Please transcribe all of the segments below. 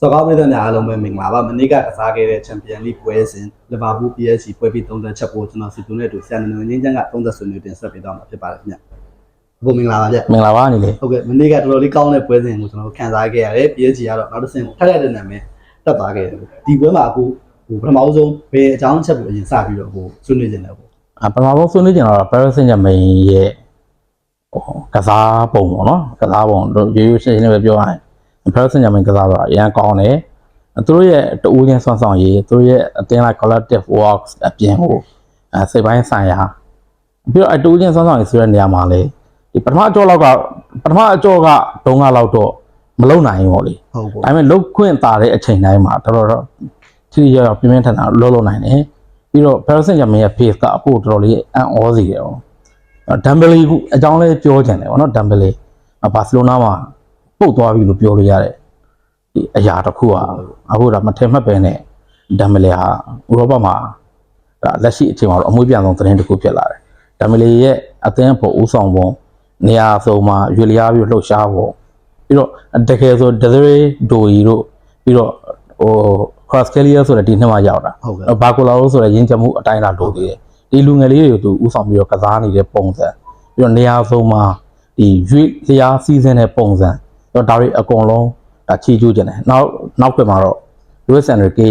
စော်ကားပြည်သူများအားလုံးပဲမင်္ဂလာပါမနေ့ကကစားခဲ့တဲ့ Champion League ပွဲစဉ်လီဗာပူး PSG ပွဲပြီး30ချက်ပို့ကျွန်တော်စီတူနဲ့အတူဆန်နွန်ငင်းချမ်းက30ဆွေးနွေးတင်ဆက်ပေးတော့မှာဖြစ်ပါတယ်ခင်ဗျအခုမင်္ဂလာပါဗျမင်္ဂလာပါအနေလေဟုတ်ကဲ့မနေ့ကတော်တော်လေးကောင်းတဲ့ပွဲစဉ်ကိုကျွန်တော်ခံစားခဲ့ရတယ် PSG ကတော့နောက်တစ်ဆင့်ကိုထက်ထက်တဲ့နာမည်တက်သွားခဲ့တယ်ဒီပွဲမှာအခုဟိုပထမဆုံးဘယ်အကြောင်းချက်ကိုအရင်စပြီးတော့ဟိုဆွေးနွေးနေတယ်ပေါ့အပထမဆုံးဆွေးနွေးကြတော့ Paris Saint-Germain ရဲ့ဟိုကစားပုံပေါ့နော်ကစားပုံတို့ရိုးရိုးရှင်းရှင်းလေးပဲပြောရရင် Paris Saint-Germain ကစားတော့အရန်ကောင်းတယ်သူတို့ရဲ့တူဦးချင်းဆွမ်းဆောင်ရေးသူတို့ရဲ့အသင်းလိုက် collective works အပြင်ကိုအဲစိတ်ပိုင်းဆိုင်ရာပြီးတော့အတူဦးချင်းဆွမ်းဆောင်ရေးဆိုတဲ့နေရာမှာလေဒီပထမအကြောလောက်ကပထမအကြောကဒုံးကလောက်တော့မလုံနိုင်ဘူးပေါ့လေဟုတ်ပေါ့ဒါပေမဲ့လုတ်ခွင့်တာတဲ့အချိန်တိုင်းမှာတော်တော်တော့ထိထိရောက်ရောက်ပြင်းပြင်းထန်ထန်လှုပ်လှုပ်နိုင်တယ်ပြီးတော့ Paris Saint-Germain ရဲ့ pace ကအဖို့တော်တော်လေးအံ့ဩစေတယ်ပေါ့ဒမ်ဘလီကအကြောင်းလေးပြောချင်တယ်ပေါ့နော်ဒမ်ဘလီဘာစီလိုနာမှာ ပုတ်သွားပြီလို့ပြောလို့ရတယ်ဒီအရာတစ်ခုကအခုဒါမထင်မှတ်ပဲနဲ့ဒမ်ဘလီဟာဥရောပမှာဒါလက်ရှိအချိန်မှာတော့အမွေးပြန်ဆုံးသတင်းတစ်ခုဖြစ်လာတယ်ဒမ်ဘလီရဲ့အသင်းဖို့ဦးဆောင်ပုံနေရာစုံမှာရွေလျားပြီးလှုပ်ရှားပုံပြီးတော့တကယ်ဆိုဒဇရေဒိုရီတို့ပြီးတော့ဟို cross carrier ဆိုတဲ့ဒီနှစ်မှာရောက်တာဟုတ်ကဲ့ဘာကိုလာလို့ဆိုတဲ့ရင်းချမှုအတိုင်းလာလို့သေးတယ်ဒီလူငယ်လေးတွေကိုသူဥဆောင်ပြီးတော့ကစားနေတဲ့ပုံစံပြီးတော့နေရာဆုံးမှာဒီရွေးလျားစီးစင်းတဲ့ပုံစံပြီး တော့ဒါတွေအကုန်လုံးဒါချီကျူးကျင်တယ်နောက်နောက်ခွင်မှာတော့ Luis Enrique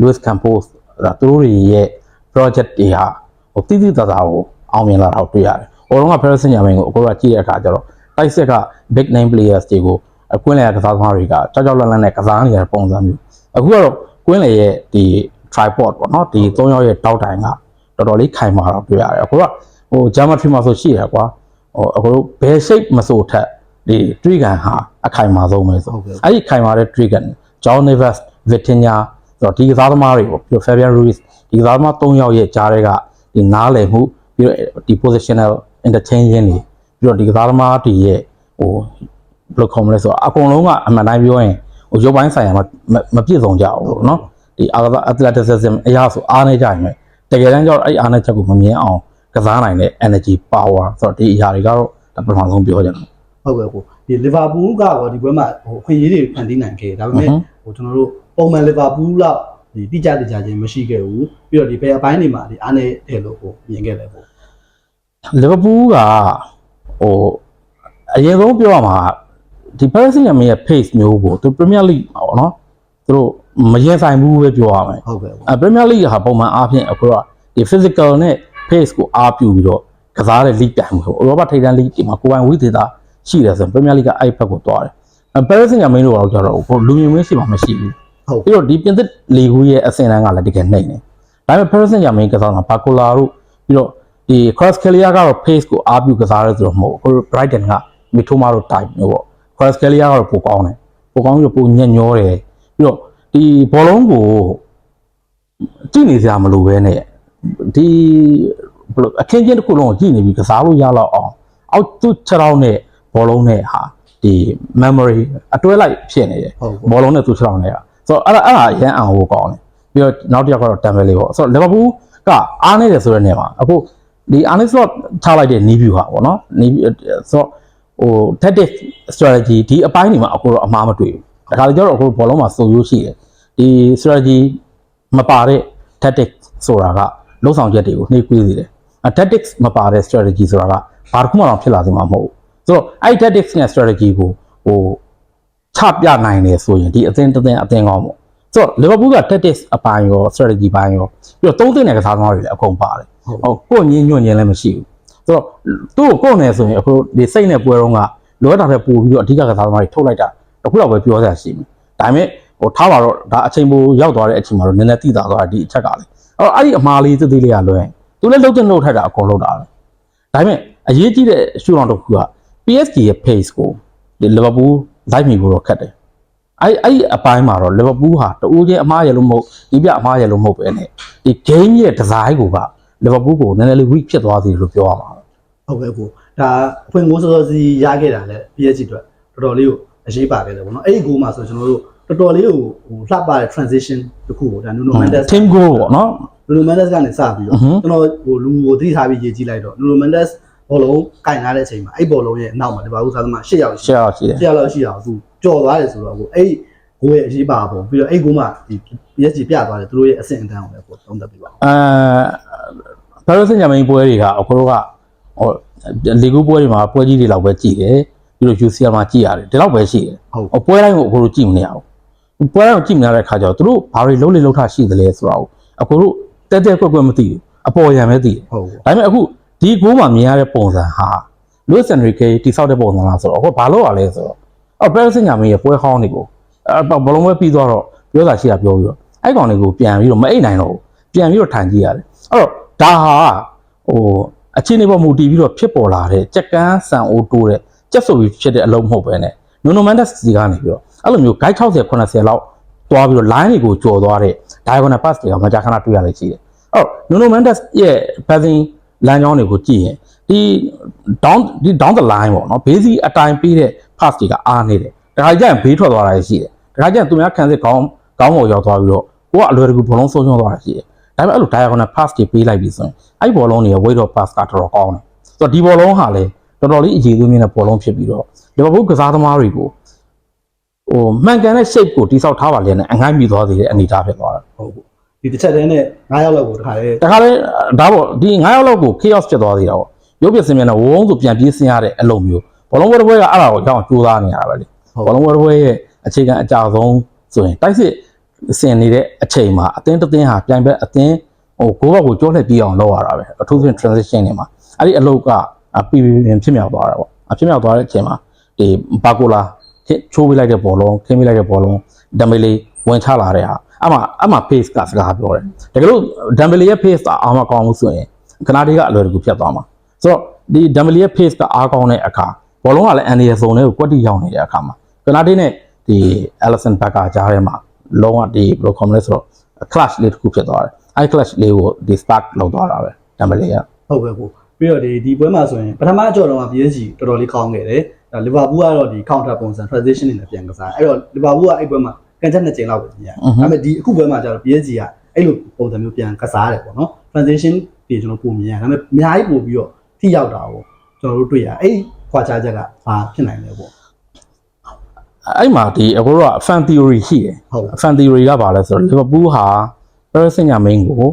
Luis Campos ဒါသူတို့တွေရဲ့ project တွေဟာဟိုတိတိကျကျကိုအောင်မြင်လာတာကိုတွေ့ရတယ်။ဟိုတုန်းက Paris Saint-Germain ကိုအခုကကြည့်တဲ့အခါကျတော့တိုက်ဆက်က big name players တွေကိုအကွင်းလေကစားသမားတွေကကြောက်ကြောက်လန့်လန့်နဲ့ကစားနေရတဲ့ပုံစံမျိုးအခုကတော့ကွင်းလေရဲ့ဒီ tripod ပေါ့နော်ဒီ၃ယောက်ရဲ့တောက်တိုင်ကတော်တော်လေးခိုင်မာတော့တွေ့ရတယ်အခုကဟို geometry မှာဆိုရှိရကွာဟိုအခုဘယ် shape မဆိုထက် ဒီ tree gun ဟာအခိုင်မာဆုံးပဲဆိုဟုတ်ကဲ့အဲ့ဒီခိုင်မာတဲ့ tree gun John Neves Vitinha ဆိုတော့ဒီကစားသမားတွေပေါ့ပြီးတော့ Fabian Ruiz ဒီကစားသမား၃ယောက်ရဲ့ကြားတွေကဒီနားလည်မှုပြီးတော့ဒီ positional interchanging တွေပြီးတော့ဒီကစားသမားတွေရဲ့ဟိုဘယ်လိုခေါ်မလဲဆိုတော့အကုန်လုံးကအမှန်တိုင်းပြောရင်ဟိုရုပ်ပိုင်းဆိုင်ရာမမမပြည့်စုံကြဘူးပေါ့နော်ဒီ athleticism အရာဆိုအားနေကြရင်ပဲတကယ်တမ်းကျတော့အဲ့အားနေချက်ကိုမမြင်အောင်ကစားနိုင်တဲ့ energy power ဆိုတော့ဒီအရာတွေကတော့ဒါပထမဆုံးပြောကြတယ် ဟုတ်ကဲ့ကိုဒီလီဗာပူးကတော့ဒီပွဲမှာဟိုအခွင့်အရေးတွေဖန်တီးနိုင်ခဲ့ဒါပေမဲ့အဟမ်းဟိုကျွန်တော်တို့ပုံမှန်လီဗာပူးလောက်ဒီတိကျတိကျချင်းမရှိခဲ့ဘူးပြီးတော့ဒီဘယ်အပိုင်းတွေမှာဒီအားနေတယ်လို့ဟိုမြင်ခဲ့တယ်ပေါ့လီဗာပူးကဟိုအရင်ဆုံးပြောရမှာဒီ Paris Saint-Germain ရဲ့ pace မျိုးကိုသူ Premier League မှာပေါ့နော်သူတို့မရင်ဆိုင်ဘူးပဲပြောရမယ်ဟုတ်ကဲ့ပေါ့အဲ Premier League ဟာပုံမှန်အားဖြင့်အခုတော့ဒီ physical နဲ့ pace ကိုအားပြုပြီးတော့ကစားတဲ့ league တိုင်မျိုးဥရောပထိပ်တန်း league ဒီမှာကိုယ်ပိုင်ဝိသေသ ရှိတယ်ဆိုရင် Premier League ကအဲ့ဘက်ကိုသွားတယ်အဲ Paris Saint-Germain တို့ကတော့ကြတော့ဟိုလူမြင်မင်းရှိမှမရှိဘူးဟုတ်ပြီးတော့ဒီပြင်သစ်လီဂူရဲ့အဆင့်အတန်းကလည်းတကယ်နှိမ့်တယ်ဒါပေမဲ့ Paris Saint-Germain ကစားတာဘာကိုလာတို့ပြီးတော့ဒီ cross carrier ကတော့ pace ကိုအားပြုကစားရဲဆိုတော့မဟုတ်ဘူးအခု Brighton ကမီထိုမာတို့ type မျိုးပေါ့ cross carrier ကတော့ပိုကောင်းတယ်ပိုကောင်းပြီးတော့ပိုညံ့ညောတယ်ပြီးတော့ဒီဘောလုံးကိုကြည့်နေစရာမလိုပဲနဲ့ဒီဘယ်လိုအခင်းချင်းတစ်ခုလုံးကိုကြည့်နေပြီးကစားလို့ရတော့အောင်အောက်သူ့ခြေထောက်နဲ့ ဘောလုံးနဲ့ဟာဒီ memory အတွဲလိုက်ဖြစ်နေတယ်ဟုတ်ဘောလုံးနဲ့သူ့ခြေထောက်နဲ့ကဆိုတော့အဲ့ဒါအဲ့ဒါရန်အောင်ဖို့ကောင်းတယ်ပြီးတော့နောက်တစ်ယောက်ကတော့တမ်ဘယ်လေးပေါ့ဆိုတော့လီဗာပူးကအားနေတယ်ဆိုတဲ့နေရာမှာအခုဒီအာနီစလော့ထားလိုက်တဲ့နီးဗျူဟာပေါ့နော်နီးဆိုတော့ဟို tactic strategy ဒီအပိုင်းတွေမှာအခုတော့အမှားမတွေ့ဘူးဒါခါလေကျတော့အခုဘောလုံးမှာစုံရိုးရှိတယ်ဒီ strategy မပါတဲ့ tactic ဆိုတာကလုံဆောင်ချက်တွေကိုနှိပ်ကွေးစေတယ်အ tactics မပါတဲ့ strategy ဆိုတာကဘာတစ်ခုမှတော့ဖြစ်လာစေမှာမဟုတ်ဘူး ဆိုတော့အဲ့ tactics နဲ့ strategy ကိုဟိုချပြနိုင်တယ်ဆိုရင်ဒီအသင်းတစ်သင်းအသင်းကောင်းပေါ့ဆိုတော့လီဗာပူးက tactics အပိုင်းရော strategy ဘိုင်းရောပြီးတော့သုံးသင့်တဲ့ကစားသမားတွေလည်းအကုန်ပါတယ်ဟုတ်ကိုယ်ညင်းညွန့်ညင်းလည်းမရှိဘူးဆိုတော့သူ့ကိုကိုယ်နဲ့ဆိုရင်အခုဒီစိတ်နဲ့ပွဲတော့ကလောတာတဲ့ပို့ပြီးတော့အဓိကကစားသမားတွေထုတ်လိုက်တာတခုတော့ပဲပြောစရာရှိမယ်ဒါပေမဲ့ဟိုထားပါတော့ဒါအချိန်ပိုရောက်သွားတဲ့အချိန်မှာတော့နည်းနည်းတိတာသွားတာဒီအချက်ကလေအဲ့တော့အဲ့ဒီအမှားလေးသေးသေးလေးကလွယ်သူလည်းလုံးတင်လုံးထိုက်တာအကုန်လုံးတာပဲဒါပေမဲ့အရေးကြီးတဲ့ရှူအောင်တစ်ခုက PSG ရဲ့ pace ကိုဒီလီဗာပူးလိုက်မိဖို့တော့ခက်တယ်အဲ့အဲ့ဒီအပိုင်းမှာတော့လီဗာပူးဟာတူးချင်းအမားရလို့မဟုတ်ဒီပြအမားရလို့မဟုတ်ပဲနဲ့ဒီ game ရဲ့ design ကိုကလီဗာပူးကိုနည်းနည်းလေး weak ဖြစ်သွားသေးတယ်လို့ပြောရမှာဟုတ်ကဲ့ကိုဒါအဖွင့်ကိုစောစောစီရခဲ့တာလဲ PSG အတွက်တော်တော်လေးကိုအရေးပါခဲ့တယ်ဗောနော်အဲ့ဒီဂိုးမှာဆိုကျွန်တော်တို့တော်တော်လေးကိုဟိုလှပတဲ့ transition တစ်ခုကိုဒါ Nuno Mendes team goal ပေါ့နော် Nuno Mendes ကနေစပြီးတော့ကျွန်တော်ဟိုလူကိုသတိထားပြီးရေးကြည့်လိုက်တော့ Nuno Mendes ဘောလုံးကင်လာတဲ့အချိန်မှာအဲ့ဘောလုံးရဲ့နောက်မှာဒီပါဦးစားသမား၈ယောက်ရှိရှယ်ရောက်ရှိတယ်၈ယောက်လောက်ရှိအောင်သူကြော်သွားတယ်ဆိုတော့ဟိုအဲ့ဂိုးရဲ့အရေးပါပုံပြီးတော့အဲ့ဂိုးမှာဒီ PSG ပြသွားတယ်သူတို့ရဲ့အဆင့်အတန်းကိုလည်းကိုသုံးသပ်ပြပါဦးအဲဘာလို့စင်ကြမင်းပွဲတွေကအခုတော့ကဟိုလီဂူပွဲတွေမှာပွဲကြီးတွေလောက်ပဲကြည်တယ်ပြီးတော့ UCL မှာကြည်ရတယ်ဒီလောက်ပဲရှိတယ်ဟုတ်ဟိုပွဲတိုင်းကိုအခုတို့ကြည်မနေရဘူးပွဲတိုင်းကိုကြည်မရတဲ့ခါကျတော့သူတို့ဘာတွေလုံးလေလုံးထရှိသလဲဆိုတော့အခုတို့တဲတဲကွက်ကွက်မသိဘူးအပေါ်ရံပဲသိတယ်ဟုတ်ဒါပေမဲ့အခု ဒီဂိုးမှာမြင်ရတဲ့ပုံစံဟာလူ့စန်ရီကေတိဆောက်တဲ့ပုံစံလားဆိုတော့ဟိုဘာလို့ ਆ လဲဆိုတော့အော်ပရက်စင်ညာမင်းရဲ့ပွဲဟောင်းတွေကိုအဲဘလုံးပဲပြီးသွားတော့ပြောတာရှိတာပြောပြီးတော့အဲ့ကောင်တွေကိုပြန်ပြီးတော့မအိတ်နိုင်တော့ဘူးပြန်ပြီးတော့ထိုင်ကြည့်ရတယ်အဲ့တော့ဒါဟာဟိုအခြေအနေပေါ်မူတည်ပြီးတော့ဖြစ်ပေါ်လာတဲ့ကြက်ကန်းဆန်အိုးတိုးတဲ့ကြက်ဆိုပြီးဖြစ်တဲ့အလုံးမဟုတ်ပဲနဲ့နူနိုမန်ဒက်စီကနေပြီးတော့အဲ့လိုမျိုး guide 60 80လောက်သွားပြီးတော့ line တွေကိုကျော်သွားတဲ့ diagonal pass တွေကမကြာခဏတွေ့ရလေရှိတယ်အဲ့တော့နူနိုမန်ဒက်ရဲ့ passing လမ်းကြောင်းတွေကိုကြည့်ရင်ဒီ down ဒီ down the line ပေါ့နော် basic အတိုင်းပေးတဲ့ pass တွေကအားနေတယ်ဒါကြရင်ဘေးထွက်သွားတာရှိတယ်ဒါကြရင်သူများခံစစ်ကောင်းကောင်းပေါ်ရောက်သွားပြီးတော့ကိုကအလွယ်တကူဘောလုံးဆုံးရှုံးသွားတာရှိတယ်ဒါပေမဲ့အဲ့လို diagonal pass တွေပေးလိုက်ပြီဆိုရင်အဲ့ဒီဘောလုံးတွေရဲ့ weight of pass ကတော်တော်ကောင်းတယ်ဆိုတော့ဒီဘောလုံးဟာလေတော်တော်လေးအရေးသွင်းနေတဲ့ဘောလုံးဖြစ်ပြီးတော့လီဗာပူးကစားသမားတွေကိုဟိုမှန်ကန်တဲ့ shape ကိုတိစောက်ထားပါလေနဲ့အငိုင်းမိသွားသေးတဲ့အနေအထားဖြစ်သွားတာဟုတ်ပေါ့ ဒီတစ်ချက်တည်းနဲ့9ယောက်လောက်ကိုတခါလေတခါလေဒါပေါ့ဒီ9ယောက်လောက်ကို chaos ဖြစ်သွားသေးတာပေါ့ရုပ်ပြစင်မြန်နဲ့ဝုန်းဆိုပြန်ပြေးဆင်းရတဲ့အလုပ်မျိုးဘောလုံးဝဲတစ်ပွဲကအဲ့ဒါကိုကြောက်ကြိုးစားနေရတာပဲလေဘောလုံးဝဲတစ်ပွဲရဲ့အခြေခံအကြဆုံးဆိုရင်တိုက်စစ်ဆင်နေတဲ့အချိန်မှာအသင်းတစ်သင်းဟာပြိုင်ဘက်အသင်းဟိုကိုယ့်ဘက်ကိုကြောက်လှည့်ပြေးအောင်လုပ်ရတာပဲအထူးသဖြင့် transition တွေမှာအဲ့ဒီအလုပ်ကအပီပီပြင်ဖြစ်မြောက်သွားတာပေါ့အဖြစ်မြောက်သွားတဲ့အချိန်မှာဒီဘာကိုလာချိုးပေးလိုက်တဲ့ဘောလုံးခင်းပေးလိုက်တဲ့ဘောလုံးဒမ်ဘီလီဝင်ချလာတဲ့ဟာ အမှအမှ pace ကစကားပြောတယ်တကယ်လို့ဒမ်ဘီလီရဲ့ pace ကအားမကောင်းဘူးဆိုရင်ခနာဒီကအလွယ်တကူဖြတ်သွားမှာဆိုတော့ဒီဒမ်ဘီလီရဲ့ pace ကအားကောင်းတဲ့အခါဘောလုံးကလည်းအန်ဒီယဇုံလေးကိုကွက်တီရောက်နေတဲ့အခါမှာခနာဒီနဲ့ဒီ Allison Becker ကြားထဲမှာလုံးဝဒီဘယ်လိုခေါ်မလဲဆိုတော့ clash လေးတစ်ခုဖြစ်သွားတယ်အဲ့ clash လေးကိုဒီ spark လောက်သွားတာပဲဒမ်ဘီလီကဟုတ်ပဲကိုပြီးတော့ဒီဒီပွဲမှာဆိုရင်ပထမအကြော်တော့က PSG တော်တော်လေးကောင်းခဲ့တယ်ဒါလီဗာပူးကတော့ဒီ counter ပုံစံ transition တွေနဲ့ပြန်ကစားအဲ့တော့လီဗာပူးကအဲ့ပွဲမှာ ကန်ချက်နှစ်ကြိမ်လောက်ပဲပြင်ရတယ်ဒါပေမဲ့ဒီအခုပွဲမှာကျတော့ PSG ကအဲ့လိုပုံစံမျိုးပြန်ကစားတယ်ပေါ့နော် transition တွေကျွန်တော်ပုံမြင်ရတယ်ဒါပေမဲ့အများကြီးပို့ပြီးတော့ထိရောက်တာကိုကျွန်တော်တို့တွေ့ရအဲ့ခွာခြားချက်ကဘာဖြစ်နိုင်လဲပေါ့အဲ့မှာဒီအခုတော့ fan theory ရှိတယ်ဟုတ် fan theory ကဘာလဲဆိုတော့ Liverpool ဟာ Paris Saint-Germain ကို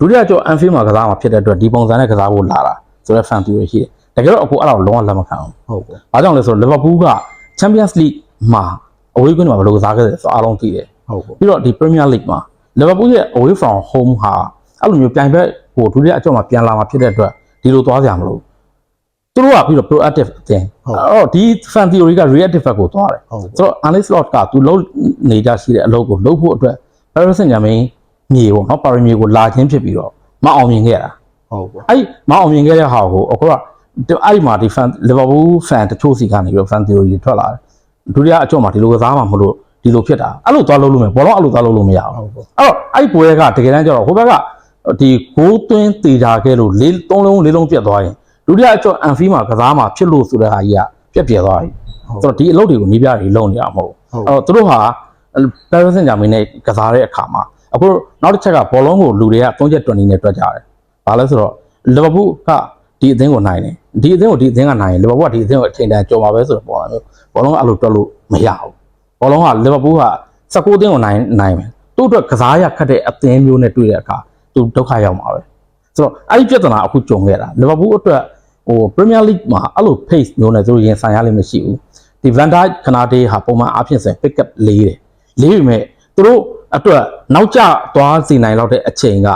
ဒုတိယကျော် Anfield မှာကစားမှာဖြစ်တဲ့အတွက်ဒီပုံစံနဲ့ကစားဖို့လာတာဆိုတော့ fan theory ရှိတယ်တကယ်တော့အခုအဲ့ဒါကိုလုံးဝလက်မခံဘူးဟုတ်ပေါ့။ဘာကြောင့်လဲဆိုတော့ Liverpool က Champions League မှာ away ကွင်းမှာဘယ်လိုကစားခဲ့တယ်ဆိုတော့အားလုံးသိတယ်ဟုတ်ပေါ့ပြီးတော့ဒီ Premier League မှာ Liverpool ရဲ့ away from home ဟာအဲ့လိုမျိုးပြိုင်ဘက်ဟိုဒုတိယအကျော်မှာပြန်လာမှာဖြစ်တဲ့အတွက်ဒီလိုသွားကြမလို့သူတို့ကပြီးတော့ proactive အသင်းအဲ့တော့ဒီ fan theory က reactive ဘက်ကိုသွားတယ်ဟုတ်ပေါ့ဆိုတော့ Arne Slot ကသူလုံးနေကြရှိတဲ့အလုပ်ကိုလုပ်ဖို့အတွက် Paris Saint-Germain မြေပေါ့နော်ပါရီမြေကိုလာချင်းဖြစ်ပြီးတော့မအောင်မြင်ခဲ့တာဟုတ်ပေါ့အဲ့မအောင်မြင်ခဲ့တဲ့ဟာကိုအခုကအဲ့ဒီမှာဒီ fan Liverpool fan တချို့စီကနေပြီးတော့ fan theory တွေထွက်လာတယ် ဒုတိယအကျော့မှာဒီလိုကစားမှာမလို့ဒီလိုဖြစ်တာအဲ့လိုသွားလုပ်လို့မယ်ဘောလုံးအဲ့လိုသွားလုပ်လို့မရဘူးဟုတ်ပေါ့အဲ့တော့အဲ့ပွဲကတကယ်တမ်းကျတော့ဟိုဘက်ကဒီဂိုးသွင်းတေချာခဲ့လို့လေးသုံးလုံးလေးလုံးပြတ်သွားရင်ဒုတိယအကျော့အန်ဖီမှာကစားမှာဖြစ်လို့ဆိုတဲ့ဟာကြီးကပြက်ပြက်သွားပြီဆိုတော့ဒီအလုပ်တွေကိုနေပြတွေလုံနေရမှာမဟုတ်ဘူးဟုတ်အဲ့တော့သူတို့ဟာ Paris Saint-Germain နဲ့ကစားတဲ့အခါမှာအခုနောက်တစ်ချက်ကဘောလုံးကိုလူတွေက3ချက်20နဲ့တွက်ကြတယ်ဘာလဲဆိုတော့ Liverpool က ဒီအသင်းကိုနိုင်တယ်ဒီအသင်းကိုဒီအသင်းကနိုင်ရင် Liverpool ကဒီအသင်းကိုအချိန်တန်ကြော်ပါပဲဆိုတော့ပေါ်လာမျိုးဘောလုံးကအဲ့လိုတွက်လို့မရဘူးဘောလုံးက Liverpool က16သင်းကိုနိုင်နိုင်မယ်သူ့အတွက်ကစားရခက်တဲ့အသင်းမျိုးနဲ့တွေ့တဲ့အခါသူဒုက္ခရောက်မှာပဲဆိုတော့အဲ့ဒီပြဿနာအခုကြုံခဲ့တာ Liverpool အတွက်ဟို Premier League မှာအဲ့လို pace မျိုးနဲ့သူတို့ရင်ဆိုင်ရလိမ့်မရှိဘူးဒီ Van Dijk ခနာတေးဟာပုံမှန်အားဖြင့်ဆိုရင် pick up လေးတယ်လေးပေမဲ့သူတို့အတွက်နောက်ကျသွားစေနိုင်လောက်တဲ့အချိန်က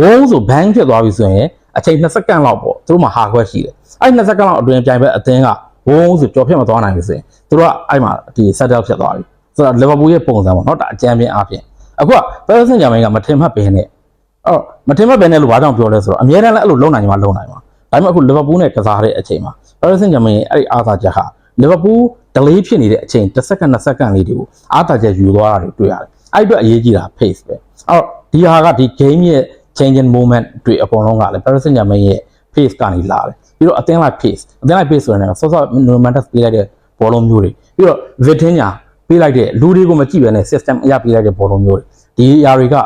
ဝုန်းဆိုဘန်းဖြစ်သွားပြီဆိုရင် အချိန်20စက္ကန့်လောက်ပေါ့သူတို့မှာဟာခွက်ရှိတယ်အဲ့20စက္ကန့်လောက်အတွင်းပြိုင်ပဲအသင်းကဝုန်းဆိုကြော်ဖြစ်မသွားနိုင်ဘူးဆိုရင်သူတို့ကအဲ့မှာဒီ set up ဖြစ်သွားပြီဆိုတော့ Liverpool ရဲ့ပုံစံပေါ့နော်ဒါအကြမ်းပြင်းအားဖြင့်အခုက Paris Saint-Germain ကမထင်မှတ်ပဲနဲ့အဲ့တော့မထင်မှတ်ပဲနဲ့လို့ဘာကြောင့်ပြောလဲဆိုတော့အများတန်းလည်းအဲ့လိုလုံနိုင်ကြမှာလုံနိုင်မှာဒါပေမဲ့အခု Liverpool နဲ့ကစားတဲ့အချိန်မှာ Paris Saint-Germain ရဲ့အဲ့ဒီအားသာချက်ဟာ Liverpool delay ဖြစ်နေတဲ့အချိန်1စက္ကန့်2စက္ကန့်လေးတွေကိုအားသာချက်ယူသွားတာတွေတွေ့ရတယ်အဲ့အတွက်အရေးကြီးတာ pace ပဲအဲ့တော့ဒီဟာကဒီ game ရဲ့ changing moment တွေအကုန်လုံးကလည်း Paris Saint-Germain ရဲ့ pace ကနေလာတယ်ပြီးတော့အသင်းလိုက် pace အသင်းလိုက် pace ဆိုရင်လည်းဆော့ဆော့ momentum ပေးလိုက်တဲ့ဘောလုံးမျိုးတွေပြီးတော့ Vitinha ပေးလိုက်တဲ့လူတွေကိုမကြည့်ဘဲနဲ့ system အရပေးလိုက်တဲ့ဘောလုံးမျိုးတွေဒီအရာတွေက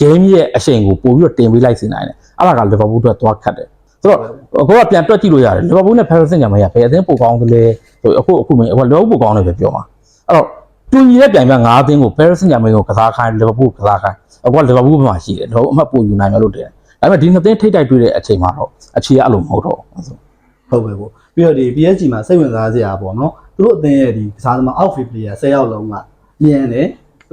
game ရဲ့အရှိန်ကိုပို့ပြီးတော့တင်ပေးလိုက်စေနိုင်တယ်အဲ့ဒါက Liverpool အတွက်သွားခတ်တယ်ဆိုတော့အခုကပြန်တွက်ကြည့်လို့ရတယ် Liverpool နဲ့ Paris Saint-Germain ကဘယ်အသင်းပိုကောင်းသလဲဆိုအခုအခုမင်းအခု Liverpool ပိုကောင်းတယ်ပဲပြောမှာအဲ့တော့ တူညီတဲ့ပြိုင်ပွဲ၅အသင်းကို Paris Saint-Germain ကိုကစားခိုင်း Liverpool ကစားခိုင်းအခုက Liverpool ဘက်မှာရှိတယ်တော့အမှတ်ပိုယူနိုင်မယ်လို့တင်တယ်ဒါပေမဲ့ဒီနှစ်သင်းထိတ်တိုက်တွေ့တဲ့အချိန်မှာတော့အခြေရအဲ့လိုမဟုတ်တော့ဘူးဆိုဟုတ်ပဲပေါ့ပြီးတော့ဒီ PSG မှာစိတ်ဝင်စားစရာပေါ့နော်သူတို့အသင်းရဲ့ဒီကစားသမား outfield player 10ယောက်လုံးကမြန်တယ်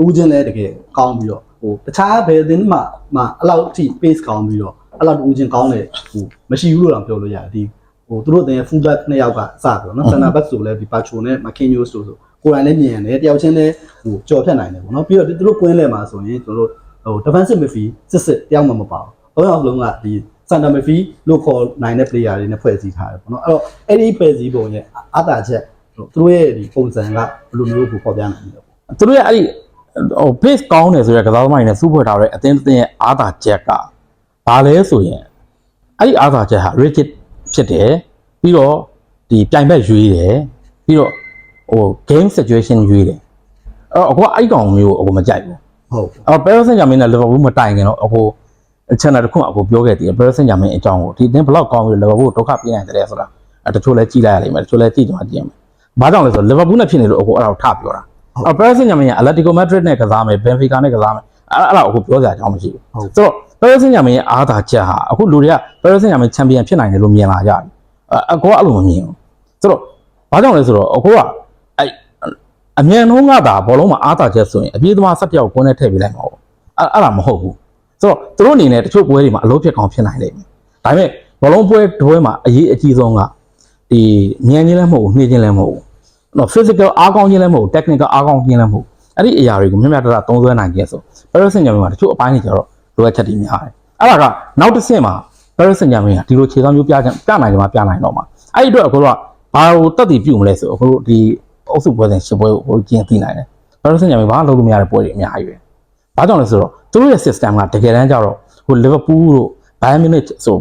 ဦးချင်းလည်းတကယ်ကောင်းပြီးတော့ဟိုတခြားဘယ်အသင်းမှမှအဲ့လောက်အထိ pace ကောင်းပြီးတော့အဲ့လောက်ဦးချင်းကောင်းတယ်ဟိုမရှိဘူးလို့တော့ပြောလို့ရတယ်ဒီဟိုသူတို့အသင်းရဲ့ full back နှစ်ယောက်ကစပြီးတော့နော် center back ဆိုလည်းဒီ Pacho နဲ့ Marquinhos ဆိုဆို ကိုယ်တိုင်လည်းမြန်တယ်တယောက်ချင်းလည်းဟိုကြော်ဖြတ်နိုင်တယ်ပေါ့နော်ပြီးတော့သူတို့ကွင်းလဲမှာဆိုရင်ကျွန်တော်တို့ဟို defensive midfield စစ်စစ်တယောက်မှမပါဘူးတော့အောင်လုံးကဒီ center midfield လို့ခေါ်နိုင်တဲ့ player တွေနဲ့ဖွဲ့စည်းထားတယ်ပေါ့နော်အဲ့တော့အဲ့ဒီဖွဲ့စည်းပုံရဲ့အတာချက်သူတို့ရဲ့ဒီပုံစံကဘယ်လိုမျိုးကိုပေါ်ပြနိုင်လဲပေါ့သူတို့ရဲ့အဲ့ဒီဟို pace ကောင်းတယ်ဆိုရယ်ကစားသမားတွေနဲ့စူးဖွဲ့ထားတဲ့အသင်းတစ်သင်းရဲ့အားသာချက်ကဘာလဲဆိုရင်အဲ့ဒီအားသာချက်ဟာ rigid ဖြစ်တယ်ပြီးတော့ဒီပြိုင်ဘက်ရွေးတယ်ပြီးတော့ ဟို game situation ရွေးတယ်အဲ့တော့အခုကအဲ့ကောင်မျိုးကိုအခုမကြိုက်ဘူးဟုတ်အော် Paris Saint-Germain နဲ့ Liverpool မတိုင်ခင်တော့အခု channel တစ်ခုအခုပြောခဲ့တည်တယ် Paris Saint-Germain အကြောင်းကိုဒီအသင်းဘယ်လောက်ကောင်းပြီး Liverpool ကိုဒုက္ခပေးနိုင်တယ်လဲဆိုတာအဲတချို့လည်းကြည့်လိုက်ရလိမ့်မယ်တချို့လည်းကြည့်ကြမှာကြည့်ရမယ်ဘာကြောင့်လဲဆိုတော့ Liverpool နဲ့ဖြစ်နေလို့အခုအဲ့ဒါကိုထပြောတာအော် Paris Saint-Germain က Atletico Madrid နဲ့ကစားမယ် Benfica နဲ့ကစားမယ်အဲ့အဲ့ဒါကိုအခုပြောစရာအကြောင်းမရှိဘူးဟုတ်ဆိုတော့ Paris Saint-Germain ရဲ့အားသာချက်ဟာအခုလူတွေက Paris Saint-Germain champion ဖြစ်နိုင်တယ်လို့မြင်လာကြတယ်အကောအဲ့လိုမမြင်ဘူးဆိုတော့ဘာကြောင့်လဲဆိုတော့အခုက အဲ့အမြန်နှုံးကတာဘောလုံးမှာအားသာချက်ဆိုရင်အပြေးသမား၁၁ယောက်ကိုယ်နဲ့ထည့်ပေးလိုက်မှာပေါ့အဲ့အဲ့ဒါမဟုတ်ဘူးဆိုတော့သူတို့အနေနဲ့တချို့ပွဲတွေမှာအလုပ်ဖြစ်ကောင်းဖြစ်နိုင်လိမ့်မယ်ဒါပေမဲ့ဘောလုံးပွဲတစ်ပွဲမှာအရေးအကြီးဆုံးကဒီမြန်ချင်းလည်းမဟုတ်ဘူးနှေးချင်းလည်းမဟုတ်ဘူးနော် physical အားကောင်းခြင်းလည်းမဟုတ်ဘူး technical အားကောင်းခြင်းလည်းမဟုတ်ဘူးအဲ့ဒီအရာတွေကိုမြတ်မြတ်တရသုံးစွဲနိုင်ခြင်းဆို Paris Saint-Germain မှာတချို့အပိုင်းတွေကျတော့လိုအပ်ချက်တွေများတယ်အဲ့ဒါကနောက်တစ်ဆင့်မှာ Paris Saint-Germain ကဒီလိုခြေသောမျိုးပြကြပြနိုင်ကြမှာပြနိုင်တော့မှာအဲ့ဒီအတွက်အခုတော့ဘာလို့တက်တည်ပြုတ်မလဲဆိုအခုတို့ဒီ အုပ်စုပွဲစဉ်ရှင်းပွဲကိုကျင်းသိနိုင်တယ် Paris Saint-Germain ဘာလို့လုပ်လို့မရတဲ့ပွဲတွေအများကြီးပဲဘာကြောင့်လဲဆိုတော့သူတို့ရဲ့ system ကတကယ်တမ်းကျတော့ဟို Liverpool တို့ Bayern Munich ဆို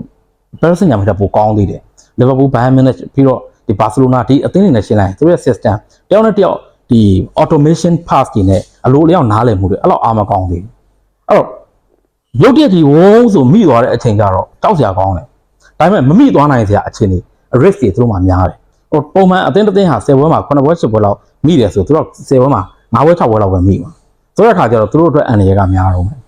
Paris Saint-Germain ကပိုကောင်းသေးတယ် Liverpool Bayern Munich ပြီးတော့ဒီ Barcelona ဒီအသင်းတွေနဲ့ရှင်းလိုက်ရင်သူတို့ရဲ့ system တယောက်နဲ့တယောက်ဒီ automation pass တွေနဲ့အလိုအလျောက်နားလည်မှုတွေအဲ့လောက်အားမကောင်းသေးဘူးအဲ့တော့ရုတ်တရက်ကြီးဝုန်းဆိုမိသွားတဲ့အချိန်ကျတော့တောက်စရာကောင်းတယ်ဒါပေမဲ့မမိသွားနိုင်စရာအချိန်တွေ risk တွေသူတို့မှများတယ်ဟို ပုံမှန်အသင်းတစ်သင်းဟာ10ဘွဲမှာ9ဘွဲ10ဘွဲလောက်မိတယ်ဆိုသူတို့10ဘွဲမှာ9ဘွဲ6ဘွဲလောက်ပဲမိမှာဆိုတဲ့အခါကျတော့သူတို့အတွက်အန္တရာယ်ကများတော့မယ်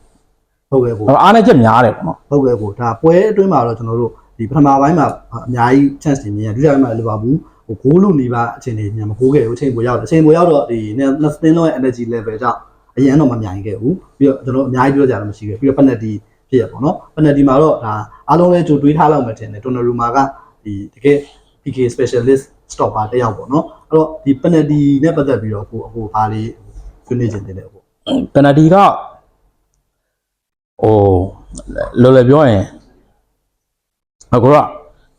ဟုတ်ကဲ့ပေါ့အဲ့တော့အားနဲ့ချက်များတယ်ပေါ့နော်ဟုတ်ကဲ့ပေါ့ဒါပွဲအတွင်းမှာတော့ကျွန်တော်တို့ဒီပထမပိုင်းမှာအများကြီး chance တွေမြင်ရဒုတိယပိုင်းမှာလီဗာပူးဟိုဂိုးလို့နေပါအချိန်တွေမြန်မဂိုးခဲ့ဘူးအချိန်ပေါ်ရောက်တယ်အချိန်ပေါ်ရောက်တော့ဒီနှစ်သင်းလုံးရဲ့ energy level ကြောင့်အရင်တော့မမြိုင်ခဲ့ဘူးပြီးတော့ကျွန်တော်အများကြီးပြောကြတာမရှိခဲ့ပြီးတော့ penalty ဖြစ်ရပေါ့နော် penalty မှာတော့ဒါအားလုံးလည်းကြိုတွေးထားလောက်မှထင်တယ် Donnarumma ကဒီတကယ် PK specialist stopper တယောက်ပေါ့နော်အဲ့တော့ဒီ penalty နဲ့ပတ်သက်ပြီးတော့ကိုအကိုဘာလေးဆွေးနွေးခြင်းတင်တယ်ပေါ့ penalty ကဟိုလော်လော်ပြောရင်အကိုက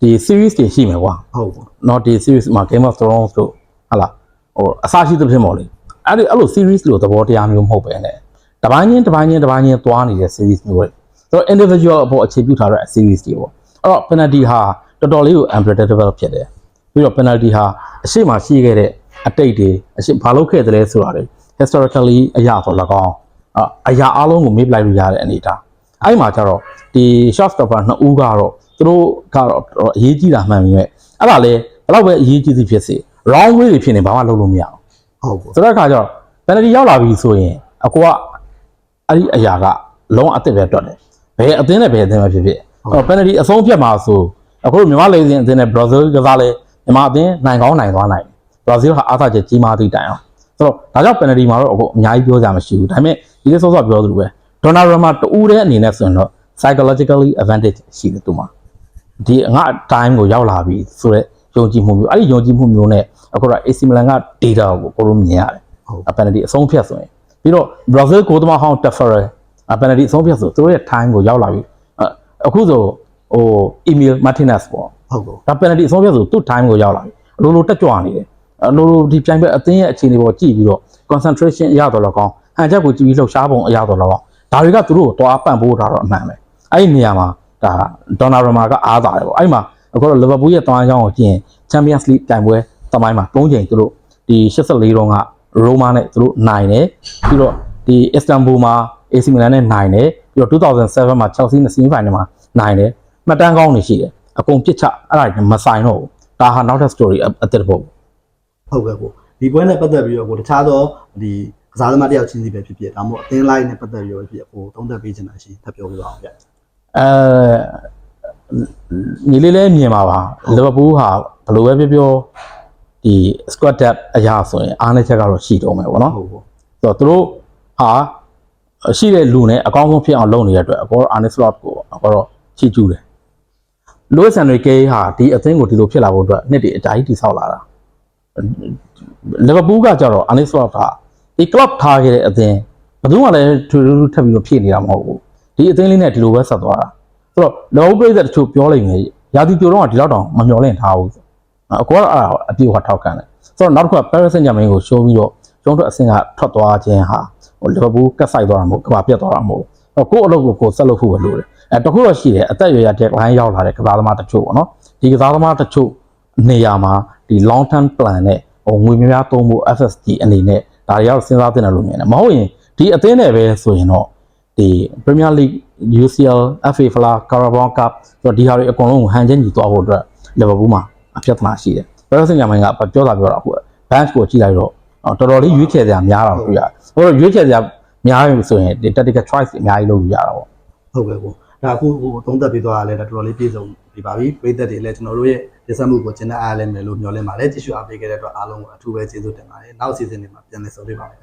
ဒီ series တွေရှိမယ်ကွာဟုတ်ပေါ့နော်ဒီ series မှာ game of thrones တို့ဟာလားဟိုအစရှိသဖြင့်ပေါ့လေအဲ့ဒီအဲ့လို series လို့သဘောတရားမျိုးမဟုတ်ပဲနဲ့တပိုင်းချင်းတပိုင်းချင်းတပိုင်းချင်းသွားနေတဲ့ series မျိုးပဲဆိုတော့ individual အပေါ်အခြေပြုထားတဲ့ series တွေပေါ့အဲ့တော့ penalty ဟာ တော်တော်လေးကို unpredictable ဖြစ်တယ်ပြီးတော့ penalty ဟာအရှိမရှိခဲ့တဲ့အတိတ်တွေအရှိဘာလို့ခဲ့တယ်လဲဆိုတာတွေ historically အရာဆို၎င်းအအရာအလုံးကိုမေ့ပလိုက်လို့ရတဲ့အနေအထားအဲ့ဒီမှာကျတော့ဒီ shot stopper နှစ်ဦးကတော့သူတို့ကတော့တော်တော်အရေးကြီးတာမှန်ပြီမဲ့အဲ့ဒါလေဘယ်တော့ပဲအရေးကြီးစီဖြစ်စေ wrong way တွေဖြစ်နေဘာမှလုပ်လို့မရအောင်ဟုတ်ပေါ့ဆိုတော့အခါကျတော့ penalty ရောက်လာပြီဆိုရင်အကူကအဲ့ဒီအရာကလုံးဝအစ်စ်ပဲတွက်တယ်ဘယ်အသင်းနဲ့ဘယ်အသင်းပဲဖြစ်ဖြစ်အဲ့တော့ penalty အဆုံးဖြတ်မှာဆို အခုတို့မြန်မာလေစင်အသင်းနဲ့ Brazil ကစားလဲမြန်မာအသင်းနိုင်ကောင်းနိုင်သွားနိုင်တယ် Brazil ဟာအားသာချက်ကြီးမားသည့်တိုင်အောင်ဆိုတော့ဒါကြောင့် penalty မှာတော့အခုအများကြီးပြောကြမှာမရှိဘူးဒါပေမဲ့ဒီလိုဆော့ဆော့ပြောသလိုပဲ Donnarumma တူတဲ့အနေနဲ့ဆိုရင်တော့ psychologically advantage ရှိတယ်သူမှာဒီငါ time ကိုရောက်လာပြီဆိုတော့ယုံကြည်မှုမျိုးအဲ့ဒီယုံကြည်မှုမျိုးနဲ့အခုတော့ AC Milan က data ကိုကိုလိုမြင်ရတယ်ဟုတ်အ penalty အဆုံးဖြတ်ဆိုရင်ပြီးတော့ Brazil ကိုသမားဟောင်း Tefferel အ penalty အဆုံးဖြတ်ဆိုသူတို့ရဲ့ time ကိုရောက်လာပြီအဲ့အခုဆို ဟို Emil Martinez ပေါ့ဟုတ်ကောဒါ penalty အဆုံးဖြတ်ဆိုသူ့ time ကိုရောက်လာပြီအလိုလိုတက်ကြွနေတယ်အလိုလိုဒီပြိုင်ပွဲအသင်းရဲ့အခြေအနေပေါ်ကြည့်ပြီးတော့ concentration အရတော့လောက်ကောင်းဟန်ချက်ကိုကြည့်ပြီးလှုပ်ရှားပုံအရတော့လောက်ကောင်းဒါတွေကသူတို့ကိုတွားပန့်ဖို့တာတော့အမှန်ပဲအဲ့ဒီနေရာမှာဒါ Donnarumma ကအားသာတယ်ပေါ့အဲ့မှာအခုတော့ Liverpool ရဲ့တွားကြောင်းကိုကြည့်ရင် Champions League ပြိုင်ပွဲသမိုင်းမှာ၃ချိန်သူတို့ဒီ84တုန်းက Roma နဲ့သူတို့နိုင်တယ်ပြီးတော့ဒီ Istanbul မှာ AC Milan နဲ့နိုင်တယ်ပြီးတော့2007မှာ Chelsea နဲ့ semi final မှာနိုင်တယ် မှတ်တမ်းကောင်းနေရှိတယ်အကုန်ပြစ်ချအဲ့ဒါတွေမဆိုင်တော့ဘူးဒါဟာနောက်ထပ် story အအသက်ပေါ့ဟုတ်ကဲ့ကိုဒီပွဲနဲ့ပတ်သက်ပြီးတော့ကိုတခြားသောဒီကစားသမားတယောက်ချင်းစီပဲဖြစ်ဖြစ်ဒါမှမဟုတ်အသင်းလိုက်နဲ့ပတ်သက်ပြီးတော့ဖြစ်ကိုသုံးသပ်ပေးချင်တာရှိထပ်ပြောပြပါအောင်ဗျအဲညီလေးလည်းမြင်ပါပါလီဗာပူးဟာဘယ်လိုပဲပြောပြောဒီ squad depth အရာဆိုရင်အားနည်းချက်ကတော့ရှိတော့မယ်ပေါ့နော်ဟုတ်ကောဆိုတော့သူတို့ဟာရှိတဲ့လူနဲ့အကောင်းဆုံးဖြစ်အောင်လုပ်နေတဲ့အတွက်အကောအာနစ်စလော့ကိုအကောတော့ချီးကျူးတယ် လိုဆန်ရီကေဟာဒီအသင်းကိုဒီလိုဖြစ်လာဖို့အတွက်နှစ်တည်းအကြာကြီးတည်ဆောက်လာတာလီဗာပူးကကြတော့အာနစ်စလော့ကဒီ club ထားခဲ့တဲ့အသင်းဘယ်သူမှလည်းထူထူထပ်ပြီးတော့ဖြစ်နေတာမဟုတ်ဘူးဒီအသင်းလေးနဲ့ဒီလိုပဲဆက်သွားတာဆိုတော့လောဘပြိသက်တချို့ပြောလိုက်မယ်ရာသီပြိုတော့ကဒီလောက်တောင်မမျှော်လင့်ထားဘူးအကောကအဲ့ဒါကိုအပြည့်အဝထောက်ခံတယ်ဆိုတော့နောက်တစ်ခုက Paris Saint-Germain ကိုရှိုးပြီးတော့ကျုံးထွက်အဆင့်ကထွက်သွားခြင်းဟာဟိုလီဗာပူးကတ်ဆိုင်သွားတာမဟုတ်ကဘာပြတ်သွားတာမဟုတ်တော့ကိုယ့်အလုပ်ကိုကိုယ်ဆက်လုပ်ဖို့ပဲလိုတယ် အဲတခုတော့ရှိတယ်အသက်အရွယ်ရ deadline ရောက်လာတဲ့ကစားသမားတချို့ပေါ့နော်ဒီကစားသမားတချို့နေရာမှာဒီ long term plan နဲ့ဟိုငွေများများသုံးဖို့ FSD အနေနဲ့ဒါတွေကတော့စဉ်းစားသင့်တယ်လို့မြင်တယ်မဟုတ်ရင်ဒီအသင်းနဲ့ပဲဆိုရင်တော့ဒီ Premier League UCL FA Fla Carabao Cup ဆိုတော့ဒီဟာတွေအကုန်လုံးကိုဟန်ချင်းညီသွားဖို့အတွက်လီဗာပူးမှာအပြတ်သနာရှိတယ်ဘယ်လိုစင်ကြမိုင်းကပြောတာပြောတာအခု bench ကိုကြည့်လိုက်တော့တော်တော်လေးရွေးချယ်စရာများတာတွေ့ရတယ်ဟိုတော့ရွေးချယ်စရာများရင်ဆိုရင်ဒီ tactical choice တွေအများကြီးလုပ်လို့ရတာပေါ့ဟုတ်ကဲ့ကို ဒါအခုဟိုသုံးသပ်ပေးသွားတာလည်းဒါတော်တော်လေးပြည့်စုံပြီပါပြီပြည်သက်တွေလည်းကျွန်တော်တို့ရဲ့ဒီဆက်မှုကိုကျင်းတဲ့အားလည်းမယ်လို့မျှော်လင့်ပါတယ်ကြည့်ရှုအားပေးခဲ့တဲ့အတွက်အားလုံးကိုအထူးပဲကျေးဇူးတင်ပါတယ်နောက်စီဇန်တွေမှာပြန်လည်ဆုံတွေ့ပါမယ်ခင်ဗျာ